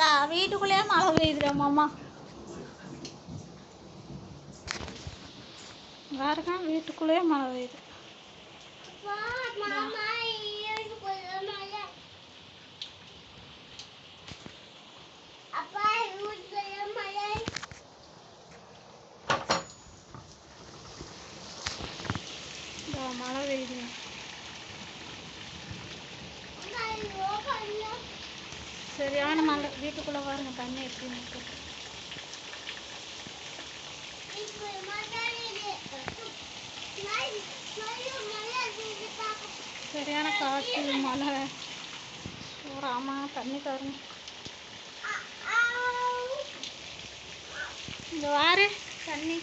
இந்த வீட்டுக்குள்ளேயே மழை பெய்யுதுடா மாமா. பாருங்க வீட்டுக்குள்ளேயே மழை பெய்யுது. மழை. பெய்யுது சரியான மழை வீட்டுக்குள்ளே பாருங்க தண்ணி எப்படி நிற்குது சரியான காற்று மழை. சூறாமா தண்ணி பாருங்க இந்த வாரு தண்ணி.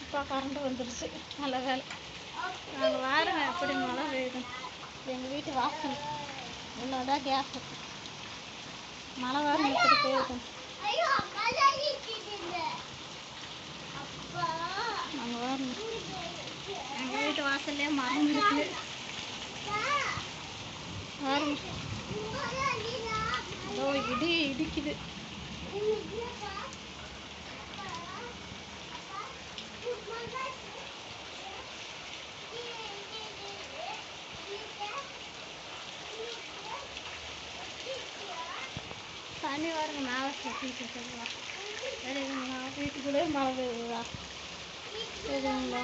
இப்போ கரண்ட் வந்துடுச்சு நல்ல வேலை. நாங்கள் வாருங்க மழை பெய்யுது. எங்கள் வீட்டு வாசல் இவ்வளோதான் கேஸ் மழை வாருங்க எப்படி பெய்யுது நாங்கள் வாருங்க எங்கள் வீட்டு வாசல்லே மரம் இருக்கு. பாருங்க இதோ இடி இடிக்குது. தண்ணி வரங்க மேலே கட்டிட்டு இருக்குங்களா சரிங்களா வீட்டுக்குள்ளே மழை பெய்யுதா சரிங்களா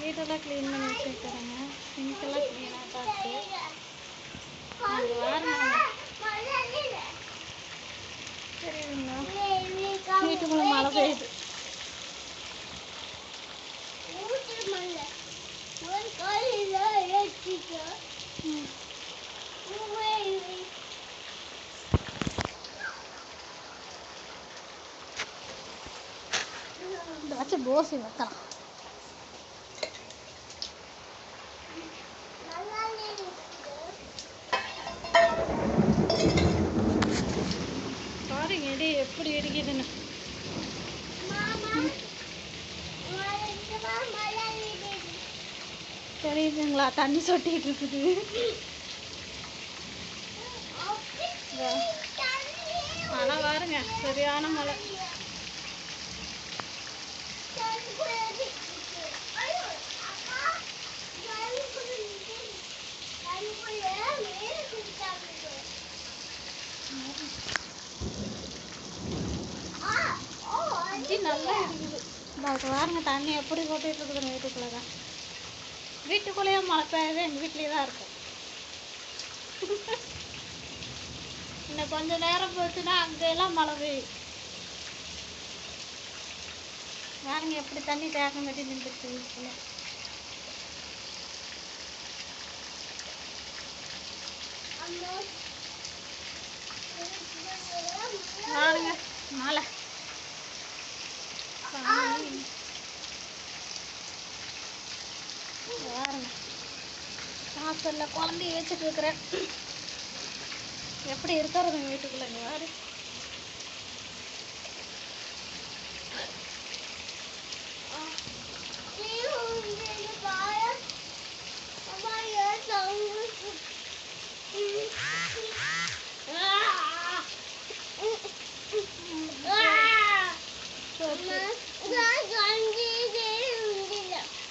வீட்டெல்லாம் க்ளீன் பண்ணி வச்சுருக்குறேங்க. சிங்க்கெல்லாம் க்ளீனாக பார்த்து சரிங்களா வீட்டுக்குள்ளே மழை பெய்யுது. தோசை வைக்கலாம் பாருங்க இடி எப்படி இருக்குதுன்னு தெரியுதுங்களா தண்ணி சொட்டிட்டு இருக்குது. மழை பாருங்க சரியான மழை இடி நல்லா இடிக்குது இந்த பாருங்க தண்ணி எப்படி கொட்டிட்டு இருக்குது வீட்டுக்குள்ளே தான் வீட்டுக்குள்ளேயே மழை பெய்யவே எங்கள் வீட்லேயே தான் இருக்கும் இன்னும் கொஞ்ச நேரம் போச்சுன்னா அங்கெல்லாம் மழை பெய்யும். பாருங்க எப்படி தண்ணி தேக்கம் கட்டி நின்றுச்சு வீட்டுக்குள்ள. பாருங்க மழை தண்ணி. பாருங்க வாசல்ல குழந்தைய வச்சுட்டு இருக்கிறேன் எப்படி இருக்கிறது வீட்டுக்குள்ள இங்க பாரு சரி, சரி.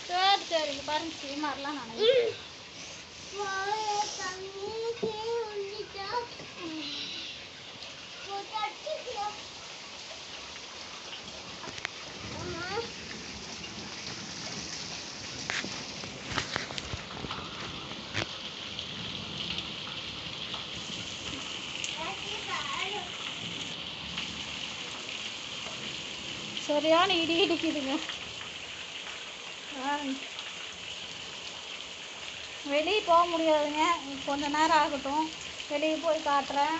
சரி சரி பாருங்க சீமாரெலாம் நான் சரியான இடி இடிக்குதுங்க பாருங்க. வெளியே போக முடியாதுங்க. கொஞ்ச நேரம் ஆகட்டும். வெளியே போய் காட்டுறேன்.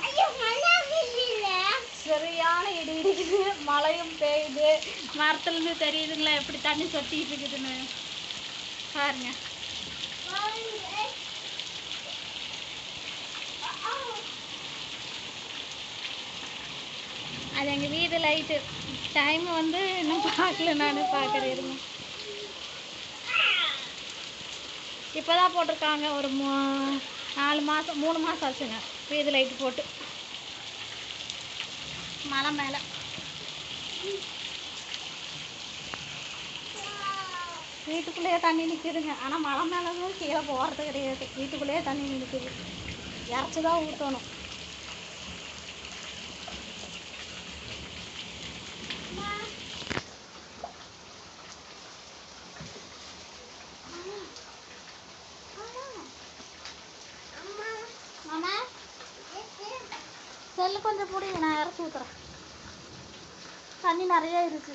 சரியான இடி இடிக்குது. மழையும் பெய்யுது. மரத்துலேருந்து தெரியுதுங்களா? எப்படி தண்ணி சொட்டிட்டு இருக்குதுன்னு. பாருங்க. அது எங்கள் வீடு லைட்டு டைம் வந்து இன்னும் பார்க்கல நான். பார்க்குறேன் இப்போ தான் போட்டிருக்காங்க. ஒரு மூ நாலு மாதம் மூணு மாதம் ஆச்சுங்க. வீதி லைட்டு போட்டு. மலை மேலே. வீட்டுக்குள்ளேயே தண்ணி நிற்கிதுங்க ஆனால் மலை மேலே கீழே போகிறது கிடையாது. வீட்டுக்குள்ளேயே தண்ணி நிற்கிது இறச்சி தான் ஊற்றணும் மாமா செல்லு கொஞ்சம் பிடிங்க நான் இறச்சி ஊற்றுறேன் தண்ணி நிறைய இருக்கு.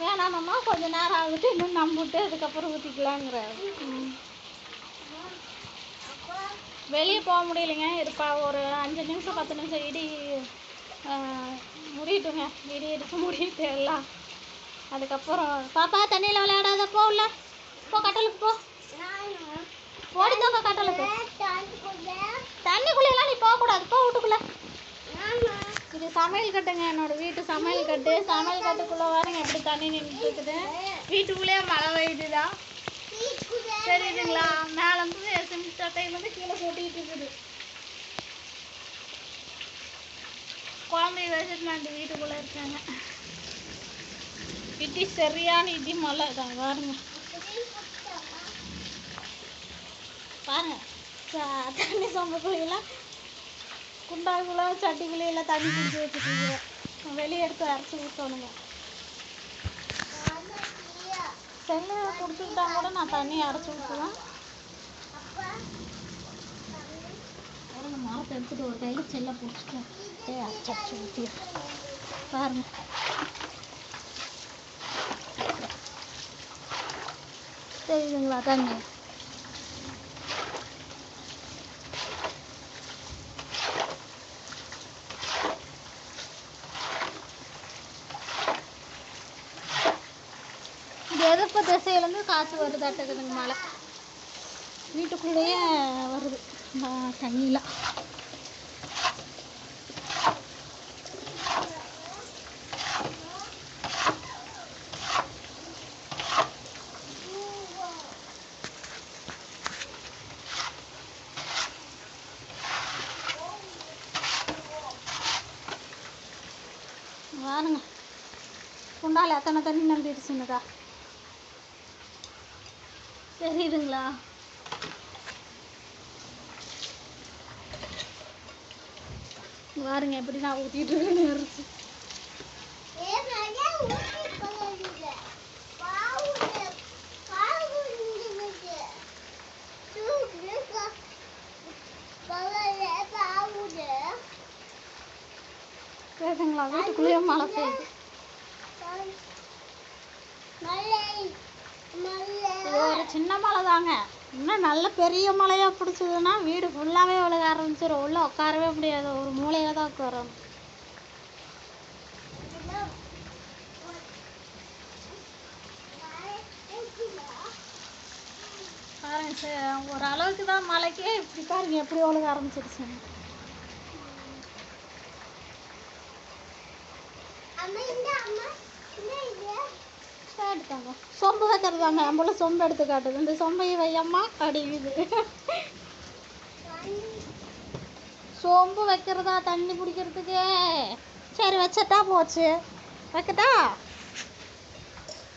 வேணாமாம்மா கொஞ்ச நேரம் ஆகிட்டு இன்னும் நம்பிட்டு அதுக்கப்புறம் ஊற்றிக்கலாங்கிற வெளியே போக முடியலைங்க. இருப்பா ஒரு அஞ்சு நிமிஷம் பத்து நிமிஷம் இடி முடியட்டுங்க. இடி இடிச்சு முடியிட்டு எல்லாம். அதுக்கப்புறம் பாப்பா தண்ணியில் விளையாடாத போ உள்ள. போ கட்டலுக்கு போ. ஓடித்தோங்க கட்டலுக்கு தண்ணிக்குள்ளெல்லாம் நீ போகக்கூடாது. போ வீட்டுக்குள்ள. இது சமையல் கட்டுங்க. என்னோட வீட்டு சமையல் கட்டு. சமையல் கட்டுக்குள்ள பாருங்க எப்படி தண்ணி நின்றுட்டு இருக்குது. வீட்டுக்குள்ளேயே மழை பெய்யுதுதான் தெரியுதுங்களா? மேல இருந்து சிமெண்ட் சட்டையிலேருந்து கீழே கொட்டிட்டு இருக்குது. குழந்தைய வச்சுட்டு நான் வீட்டுக்குள்ள இருக்காங்க. இடி சரியான இடி மழை. தான் பாருங்க. பாருங்க. தண்ணி சொம்பக்குழியெல்லாம் குண்டாக்குள்ள சட்டிக்குள்ளையெல்லாம் தண்ணி பிடிச்சி வச்சுட்டு வெளியே எடுத்து அரைச்சி ஊற்றணுங்க செல்லு குடிச்சுக்கிட்டா கூட நான் தண்ணி அரைச்சி ஊற்றுவேன் பாருங்க மரத்தை எடுத்துட்டு ஒரு கையில் செல்லை பிடிச்சிட்டு அரைச்சி அரைச்சி ஊற்றிடுறேன் பாருங்க. தெரியுதுங்களா தண்ணி? எதிர்ப்பு திசையிலேருந்து காற்று வருதாட்டுக்குதுங்க மழை வீட்டுக்குள்ளேயே வருது. தண்ணிலாம் வாருங்க. முன்னால் எத்தனை தண்ணி நம்பிடுச்சுன்னுதா தெரியுதுங்களா? பாருங்க எப்படி நான் ஊத்திட்டு இருக்கேன்னு கேட்டுங்களா வீட்டுக்குள்ளேயே மழை பெய்யுது இது ஒரு சின்ன மழை தாங்க இன்னும் நல்ல பெரிய மழையாக பிடிச்சதுன்னா வீடு ஃபுல்லாகவே விழுக ஆரம்பிச்சிடும் உள்ள உட்காரவே முடியாது. ஒரு மூலையில தான் உட்காரும் பாருங்க சார் ஒரு அளவுக்கு தான் மழைக்கே இப்படி பாருங்க எப்படி ஒழுக ஆரம்பிச்சிருச்சுன்னு சொம்பு வைக்கிறதாங்க நம்மள சொம்பு எடுத்து காட்டுது. இந்த சொம்பையை வையம்மா அப்படிங்குது சொம்பு வைக்கிறதா? தண்ணி பிடிக்கிறதுக்கு சரி வச்சட்டா போச்சு. வைக்கட்டா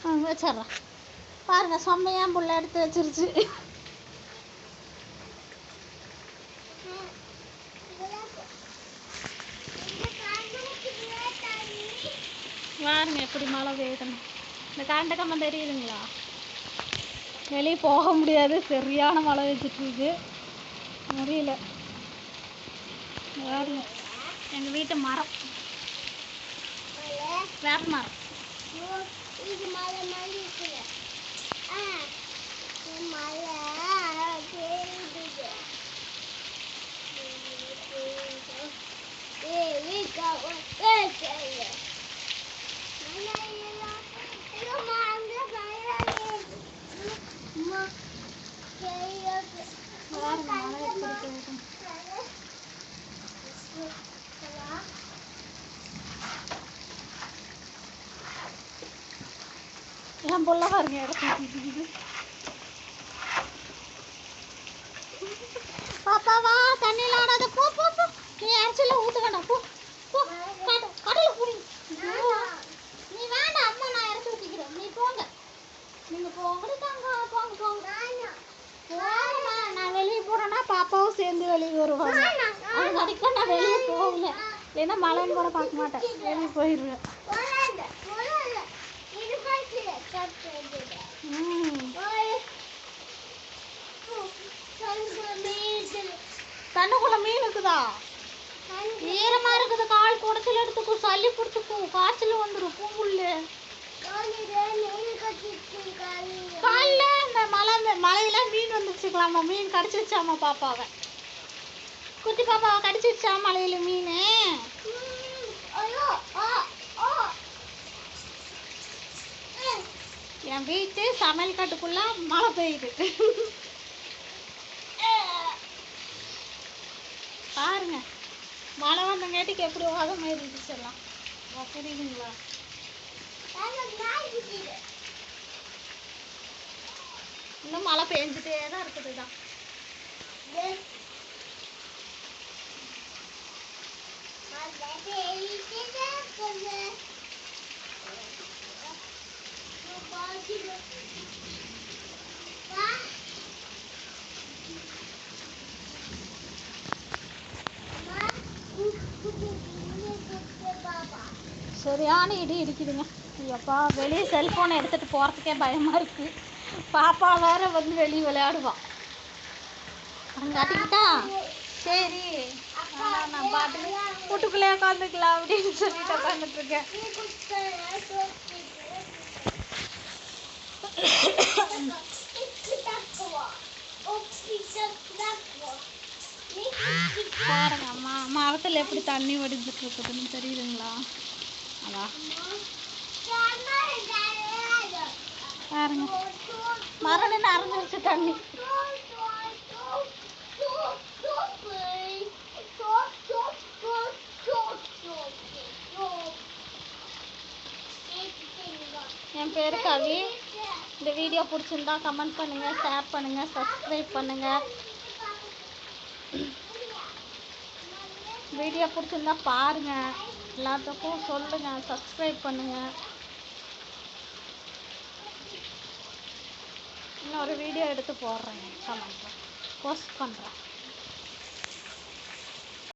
ம் வச்சிட்றேன். பாருங்க சொம்பையான் புள்ள எடுத்து வச்சிருச்சு? பாருங்க எப்படி மழை பெய்யுதுன்னு. இந்த கரண்ட் கம்பம் தெரியுதுங்களா? வெளியே போக முடியாது. சரியான மழை வச்சுட்டு இருக்கு. முடியல. பாருங்க எங்கள் வீட்டு மரம். வேப்ப மரம். இது மலை மாதிரி இருக்குல்ல ஆ இது மலை தெரியுது ஏய் வீக்கா ஏய் சரி மலை எல்லாம் இது மாங்க மலை அம்மா சரி பாருங்க மழை எப்படி பெய்யுதுன்னு. என் புள்ள பாருங்க பாப்பா வா தண்ணியில் ஆடாத போ போ போ நீ அரிசியில் ஊற்ற வேண்டாம் போ போ கட- கடலை புடி நீ வேண்டாம் அம்மா நான் இறச்சி ஊற்றிக்கிறேன் நீ போங்க நீங்கள் போங்க தாங்க போங்க போங்க நான் வெளியே போகிறேன்னா பாப்பாவும் சேர்ந்து வெளியே வருவாங்க அது வரைக்கும் நான் வெளியே போகல இல்லைன்னா மழைன்னு கூட பார்க்க மாட்டேன் வெளியே போயிடுவேன் கண்ணுக்குள்ள மீன் இருக்குதா? ஈரமா இருக்குது. கால் குடத்துல எடுத்துக்கும் சளி பிடிச்சிக்கும் காய்ச்சல் வந்துடும் பூங்குள்ளு காலைல இந்த மலை மலையில மீன் வந்துருச்சுக்கலாமா மீன் கடிச்சிருச்சாமா பாப்பாவை? குட்டி பாப்பாவை கடிச்சிருச்சா மலையில மீன்? என் வீட்டு சமையல் கட்டுக்குள்ள மழை பெய்யுது. பாருங்க. மழை வந்தங்காட்டிக்கு எப்படி உதவ மாதிரி இருந்துச்சு எல்லாம் தெரியுதுங்களா? இன்னும் மழை பெஞ்சிட்டே தான் இருக்குது தான் சரியான இடி இடிக்குதுங்க ஐயப்பா வெளியே செல்ஃபோனை எடுத்துகிட்டு போகிறதுக்கே பயமாக இருக்குது பாப்பா வேற வந்து வெளியே விளையாடுவான் காட்டிக்கிட்டா சரி நான் வீட்டுக்குள்ளே உட்காந்துக்கலாம் அப்படின்னு சொல்லிட்டு உட்காந்துட்டுருக்கேன் பாருங்க அம்மா மரத்தில் எப்படி தண்ணி வடிஞ்சிட்டு இருக்குதுன்னு தெரியுதுங்களா? அதான் பாருங்க மரம் நின்று அரைஞ்சிருச்சு தண்ணி. என் பேர் கவி. இந்த வீடியோ பிடிச்சிருந்தா கமெண்ட் பண்ணுங்க ஷேர் பண்ணுங்க சப்ஸ்கிரைப் பண்ணுங்க. வீடியோ பிடிச்சிருந்தா பாருங்க. எல்லாத்துக்கும் சொல்லுங்க. சப்ஸ்கிரைப் பண்ணுங்க. இன்னொரு வீடியோ எடுத்து போடுறேன். கமெண்ட்ல போஸ்ட் பண்ணுறேன்